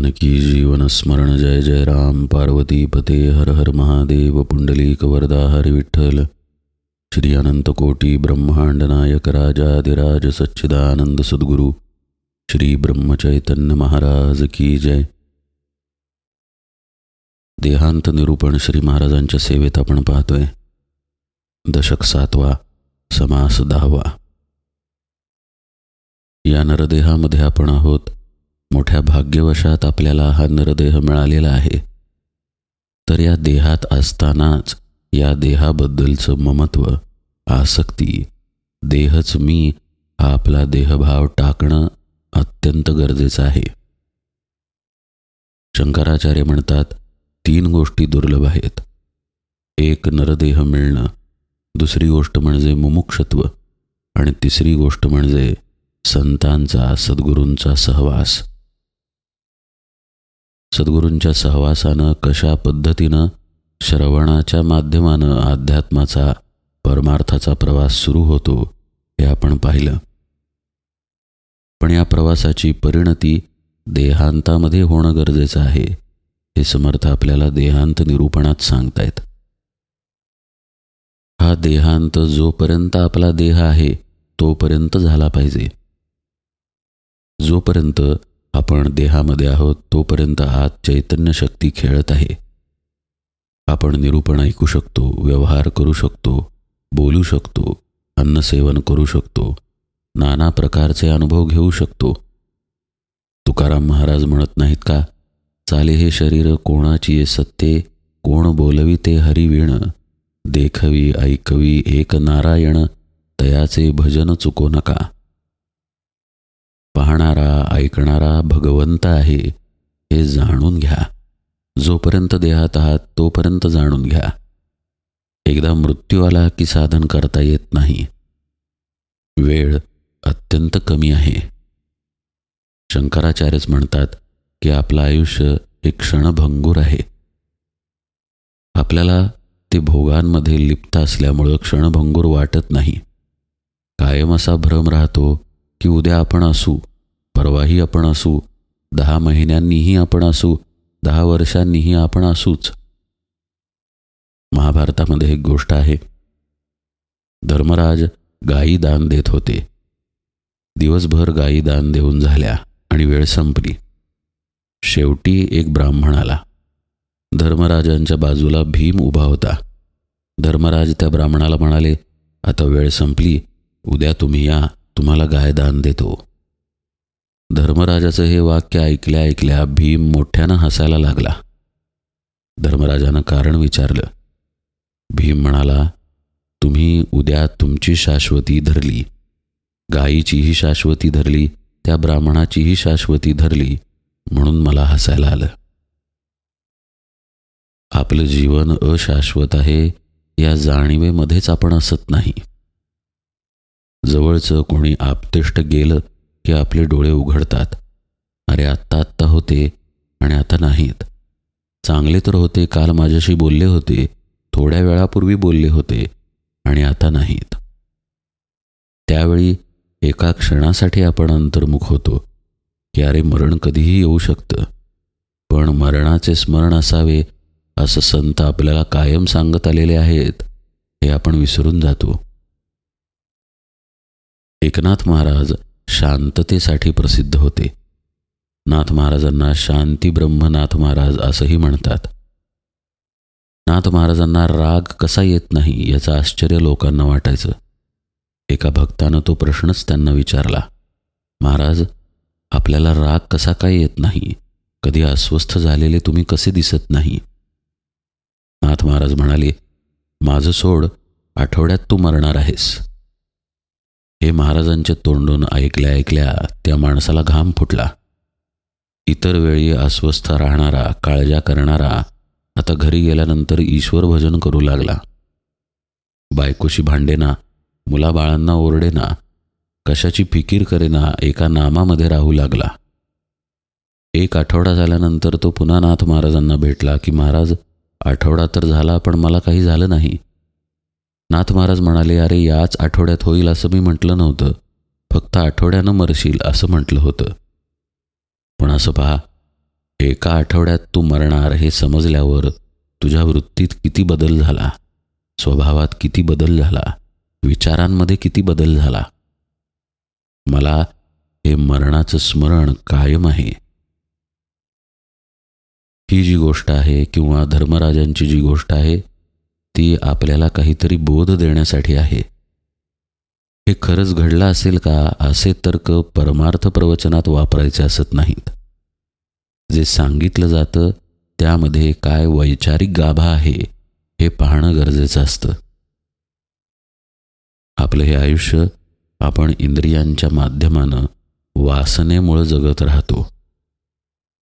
जानकी जीवन स्मरण जय जय राम। पार्वती पते हर हर महादेव। पुंडलीक वरदा हरी विठ्ठल। श्री अनंतकोटी ब्रह्मांड नायक राजाधिराज सच्चिदानंद सद्गुरु। श्री ब्रह्मचैतन्य महाराज की जय। देहांत निरूपण श्री महाराजांच्या सेवेत आपण पाहतोय. दशक सातवा समास दहावा. या नरदेहामध्ये आपण आहोत. मोठ्या भाग्यवशात आपल्याला हा नरदेह मिळालेला आहे. तर या देहात असतानाच या देहाबद्दलचं ममत्व आसक्ती देहच मी हा आपला देहभाव टाकणं अत्यंत गरजेचं आहे. शंकराचार्य म्हणतात तीन गोष्टी दुर्लभ आहेत. एक नरदेह मिळणं. दुसरी गोष्ट म्हणजे मुमुक्षत्व. आणि तिसरी गोष्ट म्हणजे संतांचा सद्गुरूंचा सहवास. सद्गुरूंच्या सहवासानं कशा पद्धतीनं श्रवणाच्या माध्यमानं अध्यात्माचा परमार्थाचा प्रवास सुरू होतो हे आपण पाहिलं. पण या प्रवासाची परिणती देहांतामध्ये होणं गरजेचं आहे हे समर्थ आपल्याला देहांत निरूपणात सांगतायत हा देहांत जोपर्यंत आपला देह आहे तोपर्यंत झाला पाहिजे. जोपर्यंत आपण देहामध्ये आहोत तोपर्यंत आत चैतन्य शक्ती खेळत आहे. आपण निरूपण ऐकू शकतो व्यवहार करू शकतो बोलू शकतो अन्नसेवन करू शकतो नाना प्रकारचे अनुभव घेऊ शकतो. तुकाराम महाराज म्हणत नाहीत का चाले हे शरीर कोणाची सत्ये सत्ते कोण बोलवी ते हरिवीण देखवी ऐकवी एक नारायण तयाचे भजन चुको नका. पाहणारा ऐकणारा भगवंत आहे हे जाणून घ्या. जोपर्यंत देहात आहात तोपर्यंत जाणून घ्या. एकदा मृत्यू आला की साधन करता येत नाही. वेळ अत्यंत कमी आहे. शंकराचार्यच म्हणतात की आपलं आयुष्य हे क्षणभंगूर आहे. आपल्याला ते भोगांमध्ये लिप्त असल्यामुळं क्षणभंगूर वाटत नाही. कायम असा भ्रम राहतो की उद्या आपण असू. परवाही आपण असू. दहा महिन्यांनीही आपण असू. दहा वर्षांनीही आपण असूच. महाभारतामध्ये एक गोष्ट आहे. धर्मराज गायी दान देत होते. दिवसभर गायी दान देऊन झाल्या आणि वेळ संपली. शेवटी एक ब्राह्मण आला. धर्मराजांच्या बाजूला भीम उभा होता. धर्मराज त्या ब्राह्मणाला म्हणाले आता वेळ संपली. उद्या तुम्ही या. तुम्हाला गाय दान देतो. धर्मराजाचं हे वाक्य ऐकल्या ऐकल्या भीम मोठ्यानं हसायला लागला. धर्मराजानं कारण विचारलं. भीम म्हणाला तुम्ही उद्या तुमची शाश्वती धरली. गायीचीही शाश्वती धरली त्या ब्राह्मणाचीही शाश्वती धरली म्हणून मला हसायला आलं. आपलं जीवन अशाश्वत आहे या जाणीवेमध्येच आपण असत नाही. जवळचं कोणी आपतिष्ट गेलं की आपले डोळे उघडतात. अरे आत्ता आत्ता होते आणि आता नाहीत. चांगले तर होते काल माझ्याशी बोलले होते थोड्या वेळापूर्वी बोलले होते आणि आता नाहीत. त्यावेळी एका क्षणासाठी आपण अंतर्मुख होतो की अरे मरण कधीही येऊ शकतं. पण मरणाचे स्मरण असावे असं संत आपल्याला कायम सांगत आलेले आहेत हे आपण विसरून जातो. एकनाथ महाराज शांततेसाठी प्रसिद्ध होते. नाथ महाराजांना शांती ब्रह्मनाथ महाराज असंही म्हणतात. नाथ महाराजांना राग कसा येत नाही याचं आश्चर्य लोकांना वाटायचं. एका भक्तानं तो प्रश्नच त्यांना विचारला. महाराज आपल्याला राग कसा काय येत नाही? कधी अस्वस्थ झालेले तुम्ही कसे दिसत नाही? नाथ महाराज म्हणाले माझं सोड आठवड्यात तू मरणार आहेस. हे महाराजांच्या तोंडून ऐकल्या ऐकल्या त्या माणसाला घाम फुटला. इतर वेळी अस्वस्थ राहणारा काळजा करणारा आता घरी गेल्यानंतर ईश्वर भजन करू लागला. बायकोशी भांडेना मुलाबाळांना ओरडेना कशाची फिकीर करेना एका नामामध्ये राहू लागला. एक आठवडा झाल्यानंतर तो पुन्हा नाथ महाराजांना भेटला की महाराज आठवडा तर झाला पण मला काही झालं नाही. नाथ महाराज म्हणाले अरे याच आठवड्यात होईल असं मी म्हटलं नव्हतं. फक्त आठवड्यानं मरशील असं म्हटलं होतं. पण असं पहा एका आठवड्यात तू मरणार हे समजल्यावर तुझ्या वृत्तीत किती बदल झाला? स्वभावात किती बदल झाला? विचारांमध्ये किती बदल झाला? मला हे मरणाचं स्मरण कायम आहे. ही जी गोष्ट आहे किंवा धर्मराजांची जी गोष्ट आहे ती आपल्याला काहीतरी बोध देण्यासाठी आहे. हे खरंच घडलं असेल का? असे तर्क परमार्थ प्रवचनात वापरायचे असत नाहीत. जे सांगितलं जातं त्यामध्ये काय वैचारिक गाभा आहे हे पाहणं गरजेचं असतं. आपलं हे आयुष्य आपण इंद्रियांच्या माध्यमानं वासनेमुळं जगत राहतो.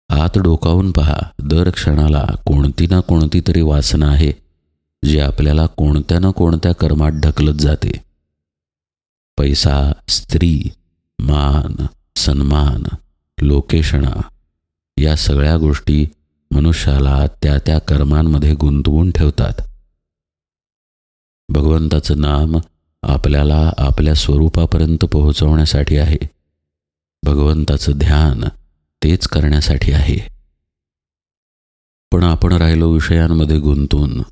आत डोकावून पहा दर क्षणाला कोणती ना कोणती तरी वासना आहे जे आपल्याला कोणत्या ना कोणत्या कर्मात ढकलत जाते. पैसा स्त्री मान सन्मान लोकेशणा या सगळ्या गोष्टी मनुष्याला त्या त्या कर्मांमध्ये गुंतवून ठेवतात. भगवंताचं नाम आपल्याला आपल्या स्वरूपापर्यंत पोहोचवण्यासाठी आहे. भगवंताचं ध्यान तेच करण्यासाठी आहे. पण आपण राहिलो विषयांमध्ये गुंतून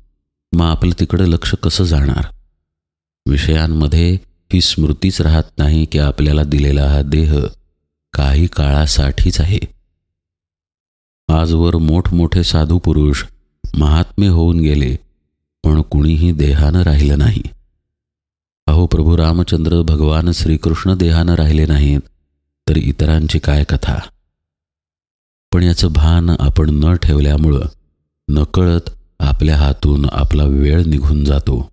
मग आपलं तिकडं लक्ष कसं जाणार? विषयांमध्ये ही स्मृतीच राहत नाही की आपल्याला दिलेला हा देह काही काळासाठीच आहे. आजवर मोठमोठे साधू पुरुष महात्मे होऊन गेले पण कुणीही देहानं राहिलं नाही. अहो प्रभू रामचंद्र भगवान श्रीकृष्ण देहानं राहिले नाहीत तर इतरांची काय कथा? पण याचं भान आपण न ठेवल्यामुळं नकळत आपल्या हातून आपला वेळ निघून जातो.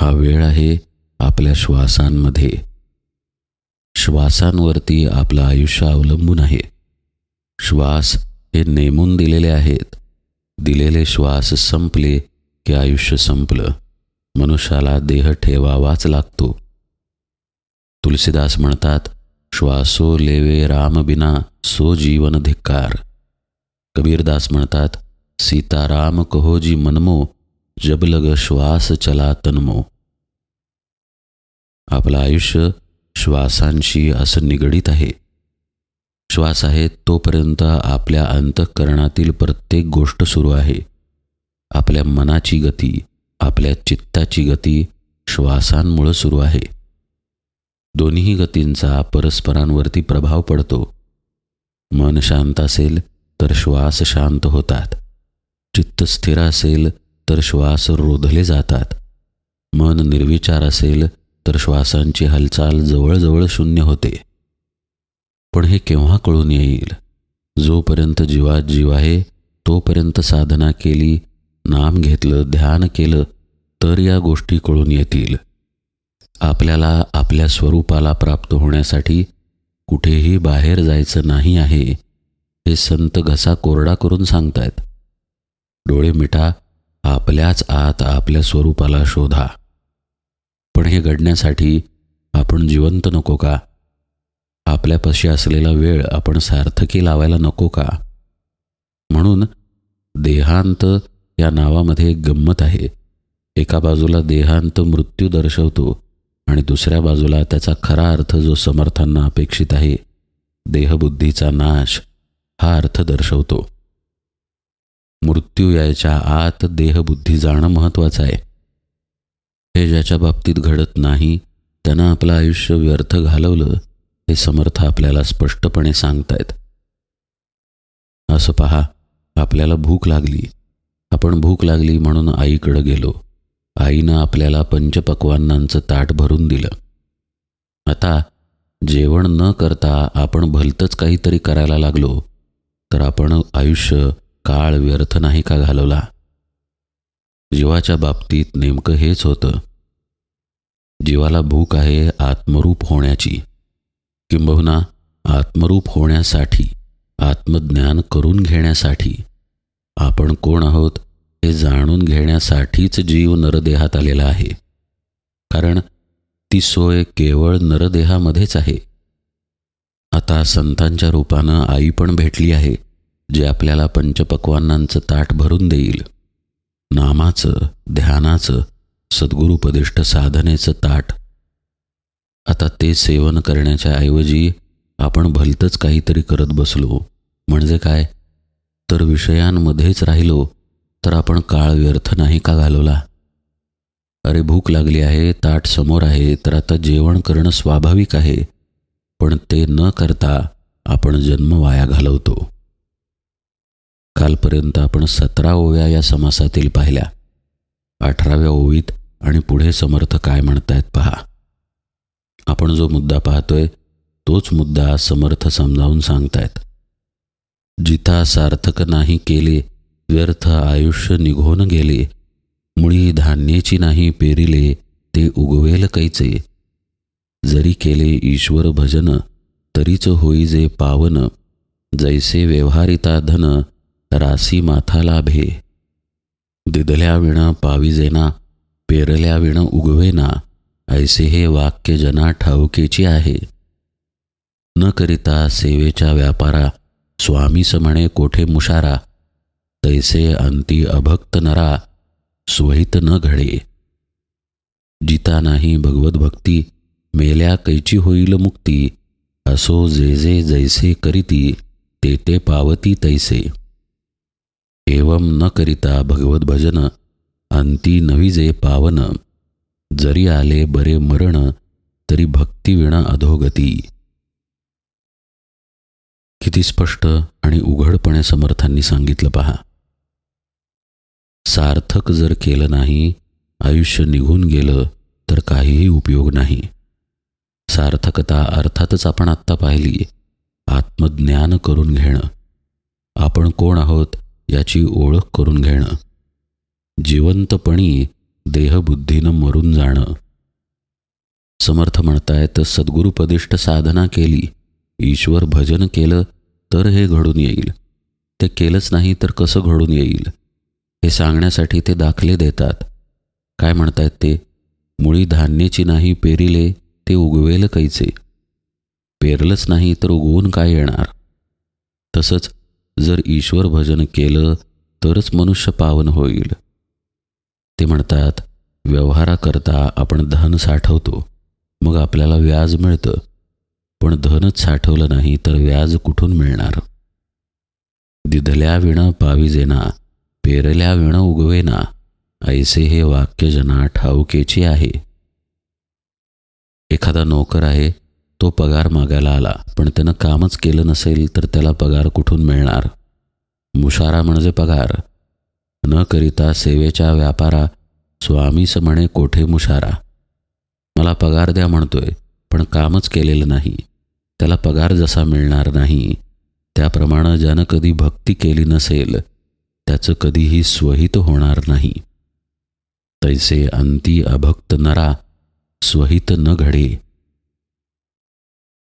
हा वेळ आहे आपल्या श्वासांमध्ये. श्वासांवरती आपलं आयुष्य अवलंबून आहे. श्वास हे नेमून दिलेले आहेत. दिलेले श्वास संपले की आयुष्य संपलं. मनुष्याला देह ठेवावाच लागतो. तुलसीदास म्हणतात श्वासो लेवे राम बिना सो जीवन धिक्कार. कबीरदास म्हणतात सीताराम कहो जी मनमो जब लग श्वास चला तन्मो। आपलं आयुष्य श्वासांशी असं निगडीत आहे. श्वास आहे तोपर्यंत आपल्या अंतःकरणातील प्रत्येक गोष्ट सुरू आहे. आपल्या मनाची गती आपल्या चित्ताची गती श्वासांमुळं सुरू आहे. दोन्ही गतींचा परस्परांवरती प्रभाव पडतो. मन शांत असेल तर श्वास शांत होतात. चित्त स्थिर असेल तर श्वास रोधले जातात. मन निर्विचार असेल तर श्वासांची हालचाल जवळजवळ शून्य होते. पण हे केव्हा कळून येईल? जोपर्यंत जीवात जीव आहे तोपर्यंत साधना केली नाम घेतलं ध्यान केलं तर या गोष्टी कळून येतील. आपल्याला आपल्या स्वरूपाला प्राप्त होण्यासाठी कुठेही बाहेर जायचं नाही आहे हे संत घसा कोरडा करून सांगतायत. डोळे मिठा आपल्याच आत आपल्या स्वरूपाला शोधा. पण हे घडण्यासाठी आपण जिवंत नको का? आपल्यापाशी असलेला वेळ आपण सार्थकी लावायला नको का? म्हणून देहांत या नावामध्ये एक गंमत आहे. एका बाजूला देहांत मृत्यू दर्शवतो आणि दुसऱ्या बाजूला त्याचा खरा अर्थ जो समर्थांना अपेक्षित आहे देहबुद्धीचा नाश हा अर्थ दर्शवतो. मृत्यू यायच्या आत देहबुद्धी जाणं महत्त्वाचं आहे. हे ज्याच्या बाबतीत घडत नाही त्यानं आपलं आयुष्य व्यर्थ घालवलं हे समर्थ आपल्याला स्पष्टपणे सांगतायत. असं पहा आपल्याला भूक लागली. आपण भूक लागली म्हणून आईकडं गेलो. आईनं आपल्याला पंचपक्वान्नांचं ताट भरून दिलं. आता जेवण न करता आपण भलतंच काहीतरी करायला लागलो तर आपण आयुष्य काळ व्यर्थ नाही का घालवला? जीवाच्या बाबतीत नेमकं हेच होतं. जीवाला भूक आहे आत्मरूप होण्याची. किंबहुना आत्मरूप होण्यासाठी आत्मज्ञान करून घेण्यासाठी. आपण कोण आहोत हे जाणून घेण्यासाठीच जीव नरदेहात आलेला आहे. कारण ती सोय केवळ नरदेहामध्येच आहे. आता संतांच्या रूपानं आई पण भेटली आहे. जे आपल्याला पंचपक्वान्नांचं ताट भरून देईल. नामाचं ध्यानाचं सद्गुरुपदिष्ट साधनेचं ताट. आता ते सेवन करण्याच्या ऐवजी आपण भलतंच काहीतरी करत बसलो. म्हणजे काय? तर विषयांमध्येच राहिलो तर आपण काळ व्यर्थ नाही का घालवला? अरे भूक लागली आहे ताट समोर आहे तर आता जेवण करणं स्वाभाविक आहे. पण ते न करता आपण जन्म वाया घालवतो. कालपर्यंत आपण सतरा ओव्या या समासातील पाहिल्या. अठराव्या ओवीत आणि पुढे समर्थ काय म्हणतायत पहा. आपण जो मुद्दा पाहतोय तोच मुद्दा समर्थ समजावून सांगतायत. जिथा सार्थक नाही केले व्यर्थ आयुष्य निघून गेले. मुळी धान्याची नाही पेरिले ते उगवेल कैचे. जरी केले ईश्वर भजन तरीच होई जे पावन. जैसे व्यवहारिता धन रासी माथा लाभे दिदल्या विण पाविजेना पेरल्या विण उगवेना ऐसे हे वाक्य जना ठाऊकेची आहे. न करिता सेवेच्या व्यापारा स्वामीस म्हणे कोठे मुशारा तैसे अंती अभक्त नरा स्वहित न घडे. जिता नाही भगवत भक्ती मेल्या कैची होईल मुक्ती असो जे जे जैसे करीती ते ते पावती तैसे. एवम न करिता भगवत भजन अंती नवीजे पावन. जरी आले बरे मरण तरी भक्तिविणा अधोगती. किती स्पष्ट आणि उघडपणे समर्थांनी सांगितलं पहा. सार्थक जर केलं नाही आयुष्य निघून गेलं तर काहीही उपयोग नाही. सार्थकता अर्थातच आपण आत्ता पाहिली. आत्मज्ञान करून घेणं. आपण कोण आहोत याची ओळख करून घेणं. जिवंतपणी देहबुद्धीनं मरून जाणं. समर्थ म्हणतायत सद्गुरुपदिष्ट साधना केली. ईश्वर भजन केलं तर हे घडून येईल. ते केलंच नाही तर कसं घडून येईल? हे सांगण्यासाठी ते दाखले देतात. काय म्हणतायत ते? मुळी धान्याची नाही पेरिले ते उगवेल कैचे पेरलंच नाही तर उगवून काय येणार? तसंच जर ईश्वर भजन केलं तरच मनुष्य पावन होईल. ते म्हणतात व्यवहाराकरता आपण धन साठवतो मग आपल्याला व्याज मिळतं. पण धनच साठवलं नाही तर व्याज कुठून मिळणार? दिधल्या विण पाविजेना पेरल्या विण उगवेना ऐसे हे वाक्य जना ठाऊकेची आहे. एखादा नोकर आहे तो पगार मागायला आला. पण त्यानं कामच केलं नसेल तर त्याला पगार कुठून मिळणार? मुशारा म्हणजे पगार. न करिता सेवेच्या व्यापारा स्वामीस म्हणे कोठे मुशारा? मला पगार द्या म्हणतोय पण कामच केलेलं नाही. त्याला पगार जसा मिळणार नाही त्याप्रमाणे ज्यानं कधी भक्ती केली नसेल त्याचं कधीही स्वहित होणार नाही. तैसे अंती अभक्त नरा स्वहित न घडे.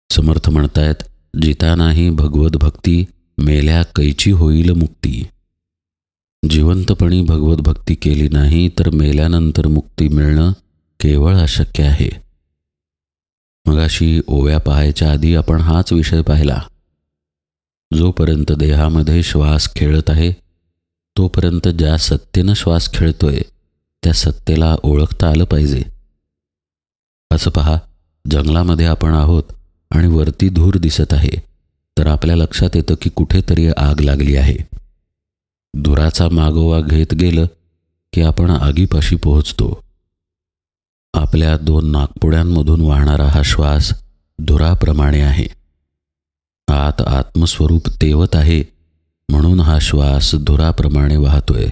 समर्थ म्हणतायत जिता नाही भगवत भक्ती मेल्या कैची होईल मुक्ती. जिवंतपणी भगवत भक्ती केली नाही तर मेल्यानंतर मुक्ती मिळणं केवळ अशक्य आहे. मगाशी ओव्या पाहायच्या आधी आपण हाच विषय पाहिला. जोपर्यंत देहामध्ये श्वास खेळत आहे तोपर्यंत ज्या सत्तेनं श्वास खेळतोय त्या सत्तेला ओळखता आलं पाहिजे. असं पहा जंगलामध्ये आपण आहोत आणि वरती धूर दिसत आहे तर आपल्या लक्षात येतं की कुठेतरी आग लागली आहे. धुराचा मागोवा घेत गेलं की आपण आगीपाशी पोहोचतो. आपल्या दोन नागपुड्यांमधून वाहणारा हा श्वास धुराप्रमाणे आहे. आत आत्मस्वरूप तेवत आहे म्हणून हा श्वास धुराप्रमाणे वाहतोय.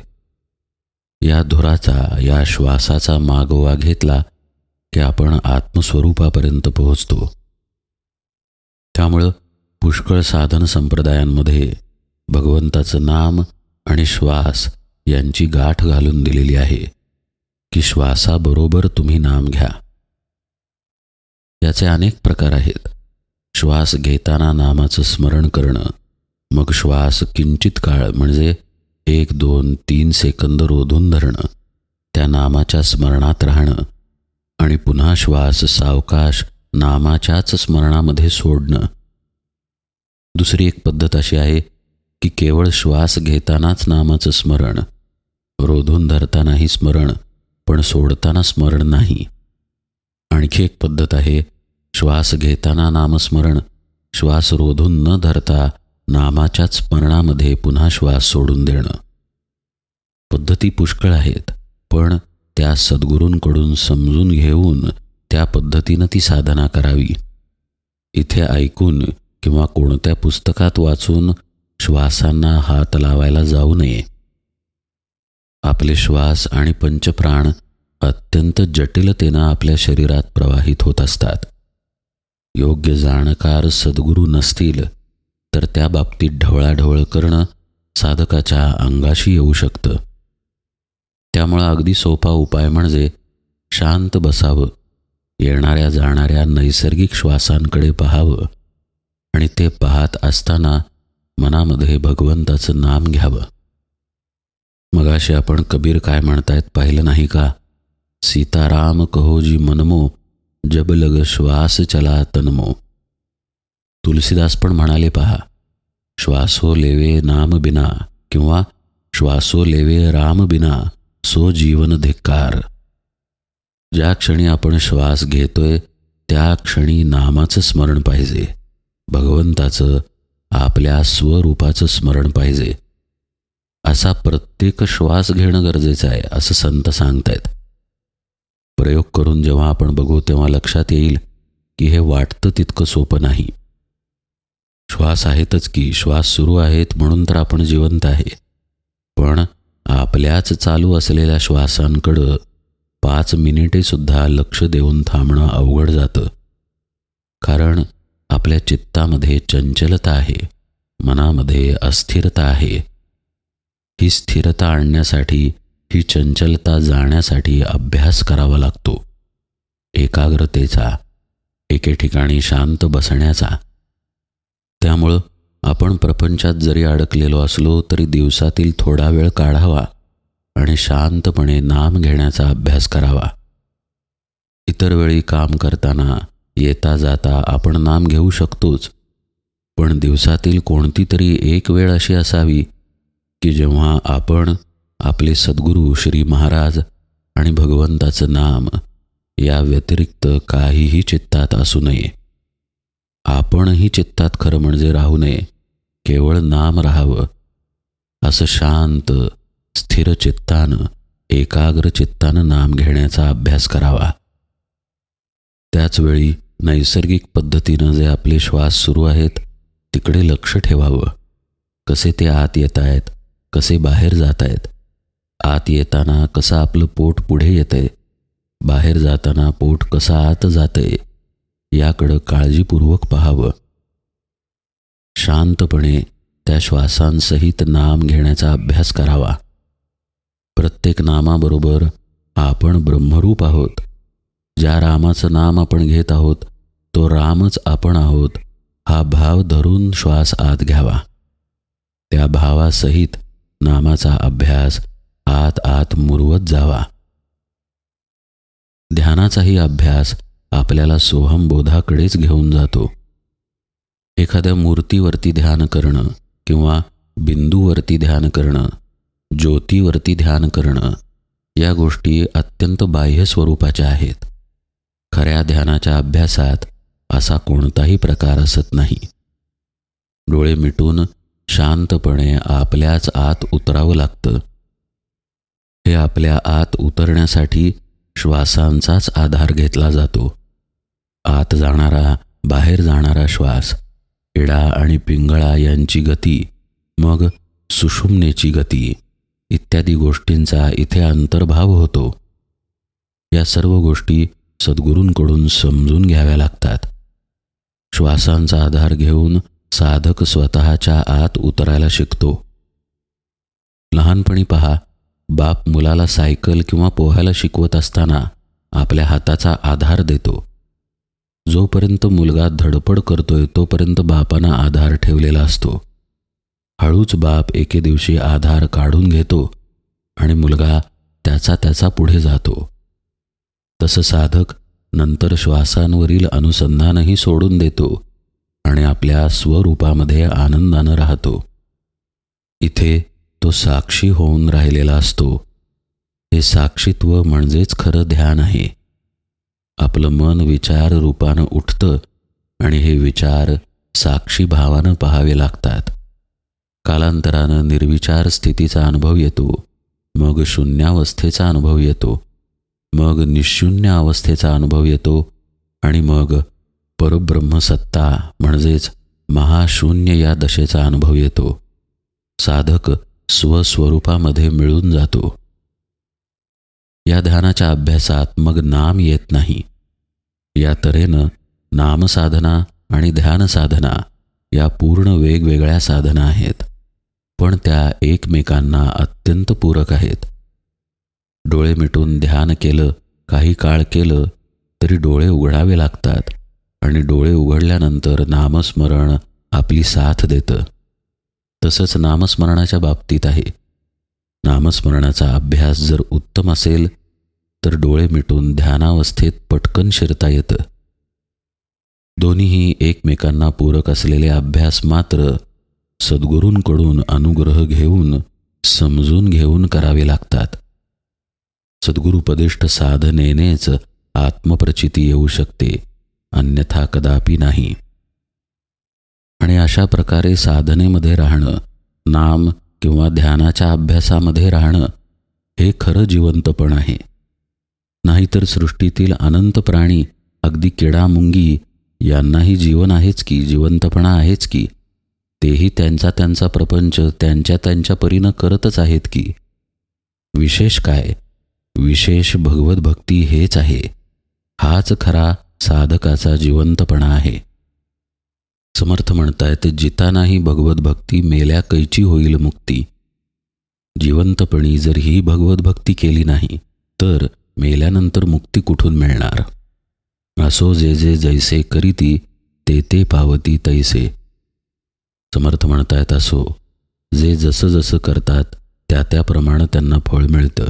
या धुराचा या श्वासाचा मागोवा घेतला की आपण आत्मस्वरूपापर्यंत पोहोचतो. त्यामुळं पुष्कळ साधन संप्रदायांमध्ये भगवंताचं नाम आणि श्वास यांची गाठ घालून दिलेली आहे की श्वासाबरोबर तुम्ही नाम घ्या. याचे अनेक प्रकार आहेत. श्वास घेताना नामाचं स्मरण करणं मग श्वास किंचित काळ म्हणजे एक दोन तीन सेकंद रोधून धरणं त्या नामाच्या स्मरणात राहणं आणि पुन्हा श्वास सावकाश नामाच्याच स्मरणामध्ये सोडणं. दुसरी एक पद्धत अशी आहे की केवळ श्वास घेतानाच नामाचं स्मरण रोधून धरतानाही स्मरण पण सोडताना स्मरण नाही. आणखी एक पद्धत आहे श्वास घेताना नामस्मरण श्वास रोधून न धरता नामाच्याच स्मरणामध्ये पुन्हा श्वास सोडून देणं. पद्धती पुष्कळ आहेत पण त्या सद्गुरूंकडून समजून घेऊन त्या पद्धतीनं ती साधना करावी. इथे ऐकून किंवा कोणत्या पुस्तकात वाचून श्वासांना हात लावायला जाऊ नये. आपले श्वास आणि पंचप्राण अत्यंत जटिलतेनं आपल्या शरीरात प्रवाहित होत असतात. योग्य जाणकार सद्गुरू नसतील तर त्या बाबतीत ढवळाढवळ करणं साधकाच्या अंगाशी येऊ शकतं. त्यामुळं अगदी सोपा उपाय म्हणजे शांत बसावं. येणाऱ्या जाणाऱ्या नैसर्गिक श्वासांकडे पाहावं आणि ते पाहत असताना मनामध्ये भगवंताचं नाम घ्यावं. मगाशी आपण कबीर काय म्हणतायत पाहिलं नाही का? सीताराम कहो जी मनमो जब लग श्वास चला तनमो. तुलसीदास पण म्हणाले पहा श्वासो लेवे नाम बिना किंवा श्वासो लेवे राम बिना सो जीवन धिक्कार. ज्या क्षणी आपण श्वास घेतोय त्या क्षणी नामाचं स्मरण पाहिजे. भगवंताचं आपल्या स्वरूपाचं स्मरण पाहिजे. असा प्रत्येक श्वास घेणं गरजेचं आहे असं संत सांगतायत. प्रयोग करून जेव्हा आपण बघू तेव्हा लक्षात येईल की हे वाटतं तितकं सोपं नाही. श्वास आहेतच की श्वास सुरू आहेत म्हणून तर आपण जिवंत आहे. पण आपल्याच चालू असलेल्या श्वासांकडं पाच मिनिटेसुद्धा लक्ष देऊन थांबणं अवघड जातं. कारण आपल्या चित्तामध्ये चंचलता आहे मनामध्ये अस्थिरता आहे. ही स्थिरता आणण्यासाठी ही चंचलता जाण्यासाठी अभ्यास करावा लागतो. एकाग्रतेचा एके ठिकाणी शांत बसण्याचा. त्यामुळं आपण प्रपंचात जरी अडकलेलो असलो तरी दिवसातील थोडा वेळ काढावा. आणि शांतपणे नाम घेण्याचा अभ्यास करावा. इतर वेळी काम करताना येता जाता आपण नाम घेऊ शकतोच. पण दिवसातील कोणती तरी एक वेळ अशी असावी की जेव्हा आपण आपले सद्गुरू श्री महाराज आणि भगवंताचं नाम या व्यतिरिक्त काहीही चित्तात असू नये. आपणही चित्तात खरं म्हणजे राहू नये. केवळ नाम राहावं. असं शांत स्थिर चित्तानं एकाग्र चित्तानं नाम घेण्याचा अभ्यास करावा. त्याचवेळी नैसर्गिक पद्धतीनं जे आपले श्वास सुरू आहेत तिकडे लक्ष ठेवावं. कसे ते आत येत आहेत कसे बाहेर जात आहेत आत येताना कसं आपलं पोट पुढे येतंय बाहेर जाताना पोट कसं आत जातंय याकडं काळजीपूर्वक पाहावं. शांतपणे त्या श्वासांसहित नाम घेण्याचा अभ्यास करावा. प्रत्येक नामाबरोबर आपण ब्रह्मरूप आहोत. ज्या रामाचं नाम आपण घेत आहोत तो रामच आपण आहोत हा भाव धरून श्वास आत घ्यावा. त्या भावासहित नामाचा अभ्यास आत आत मुरवत जावा. ध्यानाचाही अभ्यास आपल्याला सोहमबोधाकडेच घेऊन जातो. एखाद्या मूर्तीवरती ध्यान करणं किंवा बिंदूवरती ध्यान करणं ज्योतीवरती ध्यान करणं या गोष्टी अत्यंत बाह्य स्वरूपाच्या आहेत. खऱ्या ध्यानाच्या अभ्यासात असा कोणताही प्रकार असत नाही. डोळे मिटून शांतपणे आपल्याच आत उतरावं लागतं. हे आपल्या आत उतरण्यासाठी श्वासांचाच आधार घेतला जातो. आत जाणारा बाहेर जाणारा श्वास इडा आणि पिंगळा यांची गती मग सुषुम्नेची गती इत्यादी गोष्टींचा इथे अंतर्भाव होतो. या सर्व गोष्टी सद्गुरूंकडून समजून घ्याव्या लागतात. श्वासांचा आधार घेऊन साधक स्वतःच्या आत उतरायला शिकतो. लहानपणी पहा बाप मुलाला सायकल किंवा पोहायला शिकवत असताना आपल्या हाताचा आधार देतो. जोपर्यंत मुलगा धडपड करतोय तोपर्यंत बापानं आधार ठेवलेला असतो. हळूच बाप एके दिवशी आधार काढून घेतो आणि मुलगा त्याचा त्याचा पुढे जातो. तसं साधक नंतर श्वासांवरील अनुसंधानही सोडून देतो आणि आपल्या स्वरूपामध्ये आनंदानं राहतो. इथे तो साक्षी होऊन राहिलेला असतो. हे साक्षीत्व म्हणजेच खरं ध्यान आहे. आपलं मन विचार रूपानं उठतं आणि हे विचार साक्षी भावानं पाहावे लागतात. कालांतरानं निर्विचार स्थितीचा अनुभव येतो. मग शून्यावस्थेचा अनुभव येतो. मग निशून्य अवस्थेचा अनुभव येतो. आणि मग परब्रह्मसत्ता म्हणजेच महाशून्य या दशेचा अनुभव येतो. साधक स्वस्वरूपामध्ये मिळून जातो. या ध्यानाच्या अभ्यासात मग नाम येत नाही. या तऱ्हेनं नामसाधना आणि ध्यानसाधना या पूर्ण वेगवेगळ्या साधना आहेत. पण त्या एकमेकांना अत्यंत पूरक आहेत. डोळे मिटून ध्यान केलं काही काळ केलं तरी डोळे उघडावे लागतात आणि डोळे उघडल्यानंतर नामस्मरण आपली साथ देतं. तसंच नामस्मरणाच्या बाबतीत आहे. नामस्मरणाचा अभ्यास जर उत्तम असेल तर डोळे मिटून ध्यानावस्थेत पटकन शिरता येतं. दोन्हीही एकमेकांना पूरक असलेले अभ्यास मात्र सद्गुरूंकडून अनुग्रह घेऊन समजून घेऊन करावे लागतात. सद्गुरुपदिष्ट साधनेनेच आत्मप्रचिती येऊ शकते अन्यथा कदापि नाही. आणि अशा प्रकारे साधनेमध्ये राहणं नाम किंवा ध्यानाच्या अभ्यासामध्ये राहणं हे खरं जिवंतपण आहे. नाहीतर सृष्टीतील अनंत प्राणी अगदी किडामुंगी यांनाही जीवन आहेच की जिवंतपणा आहेच की तेही त्यांचा त्यांचा प्रपंच त्यांच्या त्यांच्या परीनं करतच आहेत की. विशेष काय? विशेष भगवत भक्ती हेच आहे. हाच खरा साधकाचा जिवंतपणा आहे. समर्थ म्हणतायत जितानाही भगवत भक्ती मेल्या कैची होईल मुक्ती. जिवंतपणी जर ही भगवत भक्ती केली नाही तर मेल्यानंतर मुक्ती कुठून मिळणार? असो जे जे जैसे करीती ते ते पावती तैसे. समर्थ म्हणतायत असो. जे जसं जसं करतात त्या त्याप्रमाणे त्यांना फळ मिळतं.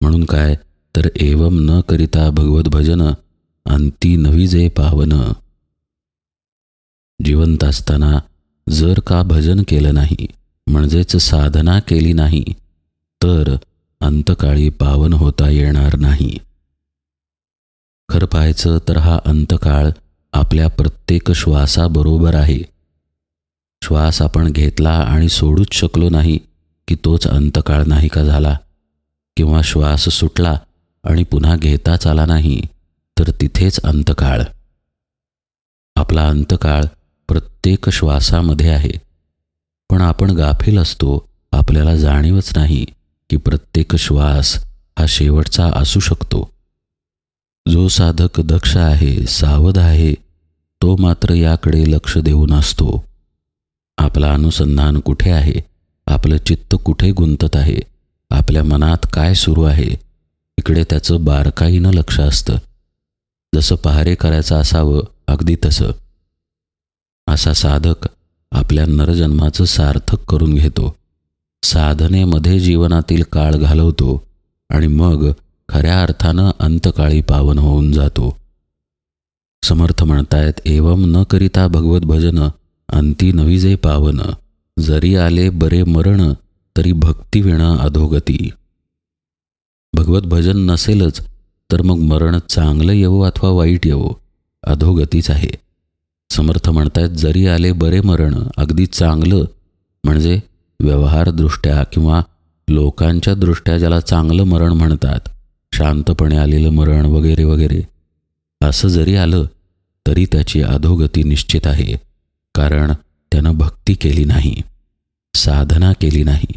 म्हणून काय तर एवम न करिता भगवत भजन अंती नवी जे पावन. जिवंत असताना जर का भजन केलं नाही म्हणजेच साधना केली नाही तर अंतकाळी पावन होता येणार नाही. खरं पाहायचं तर हा अंतकाळ आपल्या प्रत्येक श्वासाबरोबर आहे. श्वास आपण घेतला आणि सोडूच शकलो नाही की तोच अंतकाळ नाही का झाला? किंवा श्वास सुटला आणि पुन्हा घेताच आला नाही तर तिथेच अंतकाळ. आपला अंतकाळ प्रत्येक श्वासामध्ये आहे. पण आपण गाफील असतो आपल्याला जाणीवच नाही की प्रत्येक श्वास हा शेवटचा असू शकतो. जो साधक दक्ष आहे सावध आहे तो मात्र याकडे लक्ष देऊन असतो. आपला अनुसंधान कुठे आहे? आपलं चित्त कुठे गुंतत आहे? आपल्या मनात काय सुरू आहे? इकडे त्याचं बारकाईनं लक्ष असतं. जसं पहारे करायचं असावं अगदी तसं. असा साधक आपल्या नरजन्माचं सार्थक करून घेतो. साधनेमध्ये जीवनातील काळ घालवतो आणि मग खऱ्या अर्थानं अंतकाळी पावन होऊन जातो. समर्थ म्हणतायत एवम न करिता भगवत भजन अंती नवी पावन जरी आले बरे मरण तरी भक्तिविणं अधोगती. भगवत भजन नसेलच तर मग मरण चांगलं येवो अथवा वाईट येवो अधोगतीच आहे. समर्थ म्हणतायत जरी आले बरे मरण अगदी चांगलं म्हणजे व्यवहारदृष्ट्या किंवा लोकांच्या दृष्ट्या ज्याला चांगलं मरण म्हणतात शांतपणे आलेलं मरण वगैरे वगैरे असं जरी आलं तरी त्याची अधोगती निश्चित आहे. कारण त्यानं भक्ती केली नाही साधना केली नाही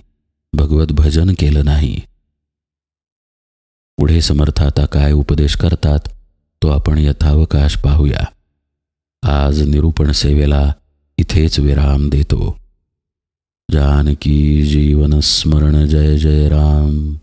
भगवत भजन केलं नाही. पुढे समर्थ आता काय उपदेश करतात तो आपण यथावकाश पाहूया. आज निरूपण सेवेला इथेच विराम देतो. जानकी जीवन स्मरण जय जय राम.